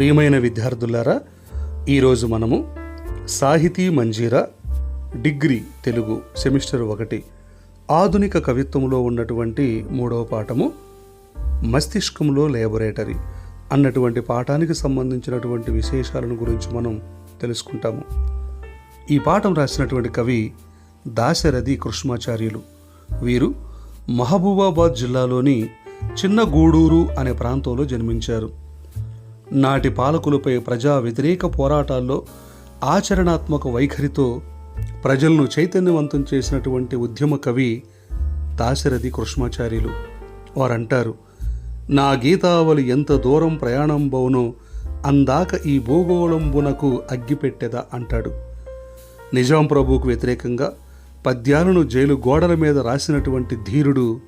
ప్రియమైన విద్యార్థులారా ఈరోజు మనము సాహితీ మంజీరా డిగ్రీ తెలుగు సెమిస్టర్ ఒకటి ఆధునిక కవిత్వంలో ఉన్నటువంటి మూడవ పాఠము మస్తిష్కంలో లేబొరేటరీ అన్నటువంటి పాఠానికి సంబంధించినటువంటి విశేషాలను గురించి మనం తెలుసుకుంటాము. ఈ పాఠం రాసినటువంటి కవి దాశరథి కృష్ణాచార్యులు. వీరు మహబూబాబాద్ జిల్లాలోని చిన్న గూడూరు అనే ప్రాంతంలో జన్మించారు. నాటి పాలకులపై ప్రజా వ్యతిరేక పోరాటాల్లో ఆచరణాత్మక వైఖరితో ప్రజలను చైతన్యవంతం చేసినటువంటి ఉద్యమ కవి దాశరథి కృష్ణాచార్యులు. వారంటారు నా గీతావళి ఎంత దూరం ప్రయాణం బౌనో అందాక ఈ భూగోళంబునకు అగ్గిపెట్టెదా అంటాడు. నిజాం ప్రభువుకు వ్యతిరేకంగా పద్యాలను జైలు గోడల మీద రాసినటువంటి ధీరుడు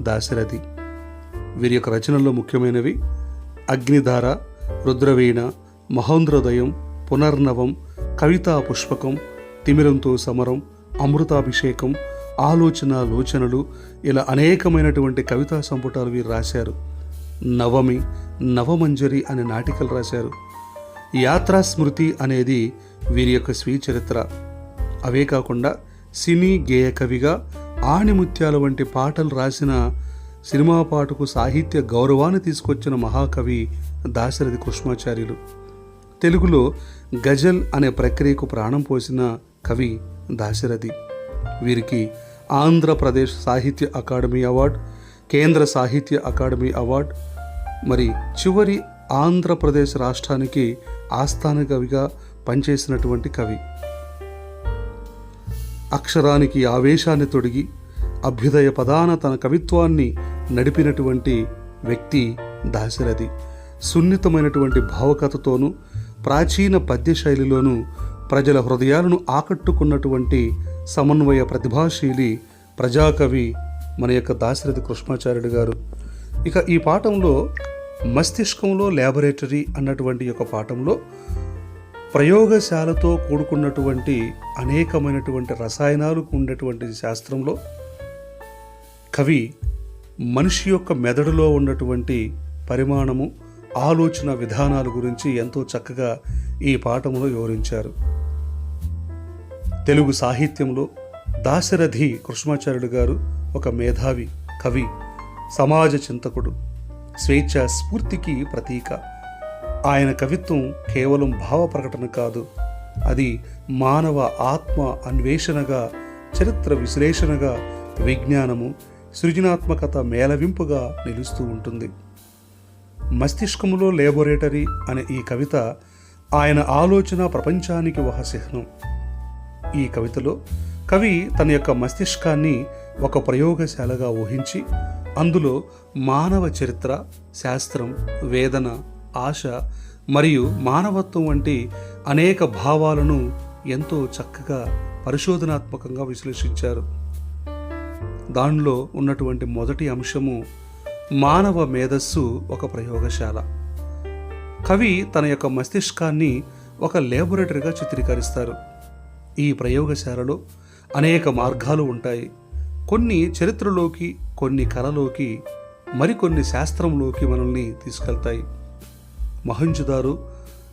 దాశరథి. వీరి యొక్క రచనల్లో ముఖ్యమైనవి అగ్నిధార రుద్రవీణ మహోంద్రోదయం పునర్నవం కవితా పుష్పకం తిమిరంతో సమరం అమృతాభిషేకం ఆలోచన లోచనలు ఇలా అనేకమైనటువంటి కవితా సంపుటాలు వీరు రాశారు. నవమి నవమంజరి అనే నాటికలు రాశారు. యాత్రా స్మృతి అనేది వీరి యొక్క స్వీయ చరిత్ర అవే కాకుండా సినీ గేయ కవిగా ఆణిముత్యాల వంటి పాటలు రాసిన సినిమా పాటకు సాహిత్య గౌరవాన్ని తీసుకొచ్చిన మహాకవి దాశరథి కృష్ణాచార్యులు. తెలుగులో గజల్ అనే ప్రక్రియకు ప్రాణం పోసిన కవి దాశరథి. వీరికి ఆంధ్రప్రదేశ్ సాహిత్య అకాడమీ అవార్డు కేంద్ర సాహిత్య అకాడమీ అవార్డు మరి చివరి ఆంధ్రప్రదేశ్ రాష్ట్రానికి ఆస్థాన కవిగా పనిచేసినటువంటి కవి. అక్షరానికి ఆవేశాన్ని తొడిగి అభ్యుదయ పదాన తన కవిత్వాన్ని నడిపినటువంటి వ్యక్తి దాశరథి. సున్నితమైనటువంటి భావకథతోనూ ప్రాచీన పద్య శైలిలోనూ ప్రజల హృదయాలను ఆకట్టుకున్నటువంటి సమన్వయ ప్రతిభాశీలి ప్రజాకవి మన యొక్క దాశరథి కృష్ణాచార్యుడు గారు. ఇక ఈ పాఠంలో మస్తిష్కంలో ల్యాబొరేటరీ అన్నటువంటి యొక్క పాఠంలో ప్రయోగశాలతో కూడుకున్నటువంటి అనేకమైనటువంటి రసాయనాలు ఉండేటువంటి శాస్త్రంలో కవి మనిషి యొక్క మెదడులో ఉన్నటువంటి పరిమాణము ఆలోచన విధానాల గురించి ఎంతో చక్కగా ఈ పాఠంలో వివరించారు. తెలుగు సాహిత్యంలో దాశరథి కృష్ణాచార్యుడు గారు ఒక మేధావి కవి సమాజ చింతకుడు స్వేచ్ఛ స్ఫూర్తికి ప్రతీక. ఆయన కవిత్వం కేవలం భావ ప్రకటన కాదు అది మానవ ఆత్మ అన్వేషణగా చరిత్ర విశ్లేషణగా విజ్ఞానము సృజనాత్మకత మేళవింపుగా నిలుస్తూ ఉంటుంది. మస్తిష్కములో లేబొరేటరీ అనే ఈ కవిత ఆయన ఆలోచన ప్రపంచానికి ఒక చిహ్నం. ఈ కవితలో కవి తన యొక్క మస్తిష్కాన్ని ఒక ప్రయోగశాలగా ఊహించి అందులో మానవ చరిత్ర శాస్త్రం వేదన ఆశ మరియు మానవత్వం వంటి అనేక భావాలను ఎంతో చక్కగా పరిశోధనాత్మకంగా విశ్లేషించారు. దానిలో ఉన్నటువంటి మొదటి అంశము మానవ మేధస్సు ఒక ప్రయోగశాల. కవి తన యొక్క మస్తిష్కాన్ని ఒక లేబొరేటరీగా చిత్రీకరిస్తారు. ఈ ప్రయోగశాలలో అనేక మార్గాలు ఉంటాయి. కొన్ని చరిత్రలోకి కొన్ని కళలోకి మరికొన్ని శాస్త్రంలోకి మనల్ని తీసుకెళ్తాయి. మహంజుదారు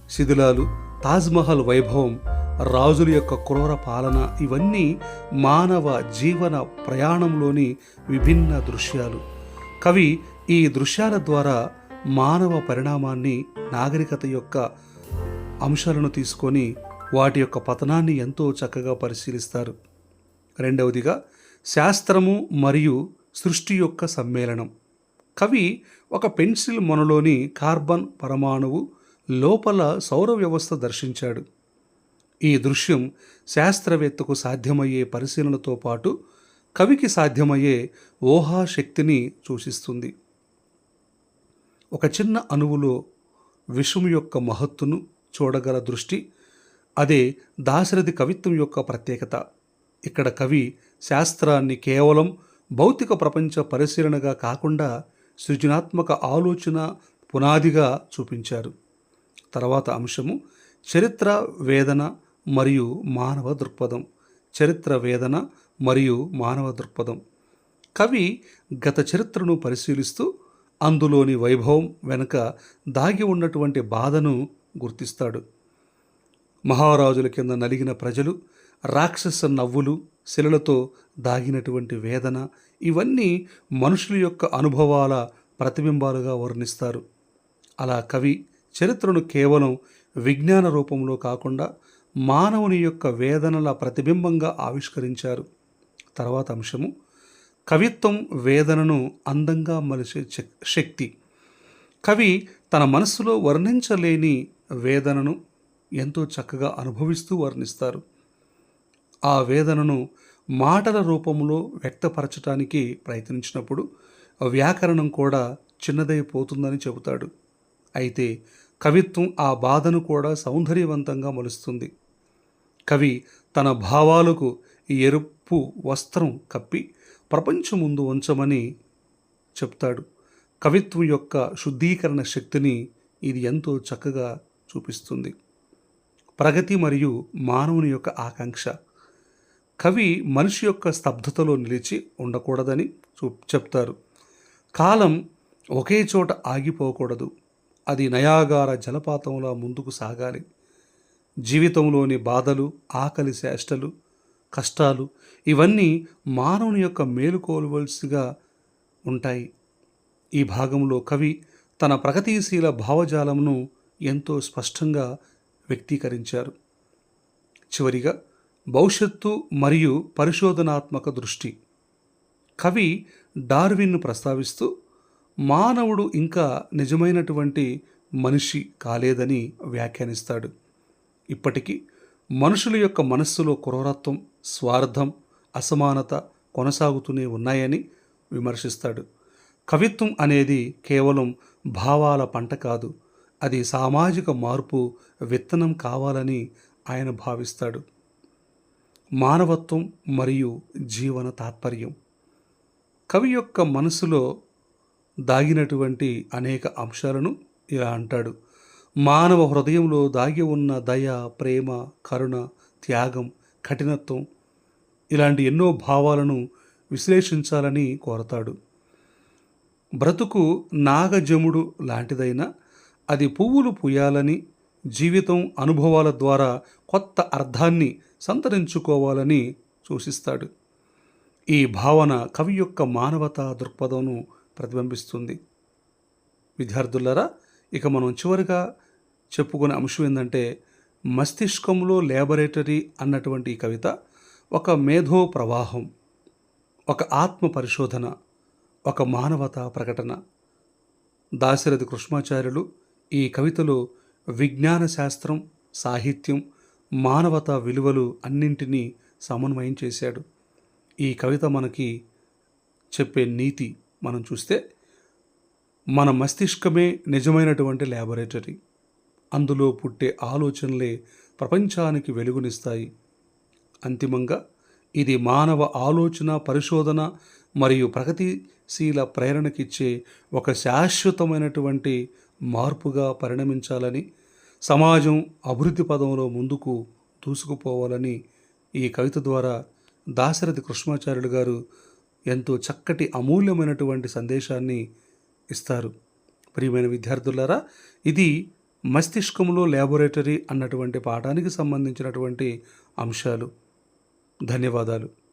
శిథిలాలు తాజ్మహల్ వైభవం రాజుల యొక్క క్రూర పాలన ఇవన్నీ మానవ జీవన ప్రయాణంలోని విభిన్న దృశ్యాలు. కవి ఈ దృశ్యాల ద్వారా మానవ పరిణామాన్ని నాగరికత యొక్క అంశాలను తీసుకొని వాటి యొక్క పతనాన్ని ఎంతో చక్కగా పరిశీలిస్తారు. రెండవదిగా శాస్త్రము మరియు సృష్టి యొక్క సమ్మేళనం. కవి ఒక పెన్సిల్ మొనలోని కార్బన్ పరమాణువు లోపల సౌర వ్యవస్థ దర్శించాడు. ఈ దృశ్యం శాస్త్రవేత్తకు సాధ్యమయ్యే పరిశీలనతో పాటు కవికి సాధ్యమయ్యే ఊహాశక్తిని సూచిస్తుంది. ఒక చిన్న అణువులో విషం యొక్క మహత్తును చూడగల దృష్టి అదే దాశరథి కవిత్వం యొక్క ప్రత్యేకత. ఇక్కడ కవి శాస్త్రాన్ని కేవలం భౌతిక ప్రపంచ పరిశీలనగా కాకుండా సృజనాత్మక ఆలోచన పునాదిగా చూపించారు. తర్వాత అంశము చరిత్ర వేదన మరియు మానవ దృక్పథం. చరిత్ర వేదన మరియు మానవ దృక్పథం. కవి గత చరిత్రను పరిశీలిస్తూ అందులోని వైభవం వెనుక దాగి ఉన్నటువంటి బాధను గుర్తిస్తాడు. మహారాజుల కింద నలిగిన ప్రజలు రాక్షస నవ్వులు శిలలతో దాగినటువంటి వేదన ఇవన్నీ మనుషుల యొక్క అనుభవాల ప్రతిబింబాలుగా వర్ణిస్తారు. అలా కవి చరిత్రను కేవలం విజ్ఞాన రూపంలో కాకుండా మానవుని యొక్క వేదనల ప్రతిబింబంగా ఆవిష్కరించారు. తర్వాత అంశము కవిత్వం వేదనను అందంగా మలిచే శక్తి. కవి తన మనస్సులో వర్ణించలేని వేదనను ఎంతో చక్కగా అనుభవిస్తూ వర్ణిస్తారు. ఆ వేదనను మాటల రూపంలో వ్యక్తపరచటానికి ప్రయత్నించినప్పుడు వ్యాకరణం కూడా చిన్నదైపోతుందని చెబుతాడు. అయితే కవిత్వం ఆ బాధను కూడా సౌందర్యవంతంగా మలుస్తుంది. కవి తన భావాలకు ఎరుపు వస్త్రం కప్పి ప్రపంచం ముందు ఉంచమని చెప్తాడు. కవిత్వం యొక్క శుద్ధీకరణ శక్తిని ఇది ఎంతో చక్కగా చూపిస్తుంది. ప్రగతి మరియు మానవుని యొక్క ఆకాంక్ష. కవి మనిషి యొక్క స్తబ్దతలో నిలిచి ఉండకూడదని చూ చెప్తారు. కాలం ఒకే చోట ఆగిపోకూడదు. అది నయాగార జలపాతంలా ముందుకు సాగాలి. జీవితంలోని బాధలు ఆకలి చేష్టలు కష్టాలు ఇవన్నీ మానవుని యొక్క మేలుకోవలసిగా ఉంటాయి. ఈ భాగంలో కవి తన ప్రగతిశీల భావజాలంను ఎంతో స్పష్టంగా వ్యక్తీకరించారు. చివరిగా భవిష్యత్తు మరియు పరిశోధనాత్మక దృష్టి. కవి డార్విన్ను ప్రస్తావిస్తూ మానవుడు ఇంకా నిజమైనటువంటి మనిషి కాలేదని వ్యాఖ్యానిస్తాడు. ఇప్పటికీ మనుషుల యొక్క మనస్సులో క్రూరత్వం స్వార్థం అసమానత కొనసాగుతూనే ఉన్నాయని విమర్శిస్తాడు. కవిత్వం అనేది కేవలం భావాల పంట కాదు అది సామాజిక మార్పు విత్తనం కావాలని ఆయన భావిస్తాడు. మానవత్వం మరియు జీవన తాత్పర్యం. కవి యొక్క మనసులో దాగినటువంటి అనేక అంశాలను ఇలా అంటాడు. మానవ హృదయంలో దాగి ఉన్న దయ ప్రేమ కరుణ త్యాగం కఠినత్వం ఇలాంటి ఎన్నో భావాలను విశ్లేషించాలని కోరతాడు. బ్రతుకు నాగజముడు లాంటిదైనా అది పువ్వులు పూయాలని జీవితం అనుభవాల ద్వారా కొత్త అర్థాన్ని సంతరించుకోవాలని సూచిస్తాడు. ఈ భావన కవి యొక్క మానవతా దృక్పథంను ప్రతిబింబిస్తుంది. విద్యార్థులారా ఇక మనం చివరిగా చెప్పుకునే అంశం ఏంటంటే మస్తిష్కంలో లేబరేటరీ అన్నటువంటి ఈ కవిత ఒక మేధో ప్రవాహం ఒక ఆత్మ పరిశోధన ఒక మానవతా ప్రకటన. దాశరథి కృష్ణాచార్యులు ఈ కవితలో విజ్ఞాన శాస్త్రం సాహిత్యం మానవతా విలువలు అన్నింటినీ సమన్వయం చేశాడు. ఈ కవిత మనకి చెప్పే నీతి మనం చూస్తే మన మస్తిష్కమే నిజమైనటువంటి ల్యాబొరేటరీ అందులో పుట్టే ఆలోచనలే ప్రపంచానికి వెలుగునిస్తాయి. అంతిమంగా ఇది మానవ ఆలోచన పరిశోధన మరియు ప్రగతిశీల ప్రేరణకిచ్చే ఒక శాశ్వతమైనటువంటి మార్పుగా పరిణమించాలని సమాజం అభివృద్ధి పదంలో ముందుకు దూసుకుపోవాలని ఈ కవిత ద్వారా దాశరథి కృష్ణాచార్యులు గారు ఎంతో చక్కటి అమూల్యమైనటువంటి సందేశాన్ని ఇస్తారు. ప్రియమైన విద్యార్థులారా ఇది మస్తిష్కంలో ల్యాబొరేటరీ అన్నటువంటి పాఠానికి సంబంధించినటువంటి అంశాలు. ధన్యవాదాలు.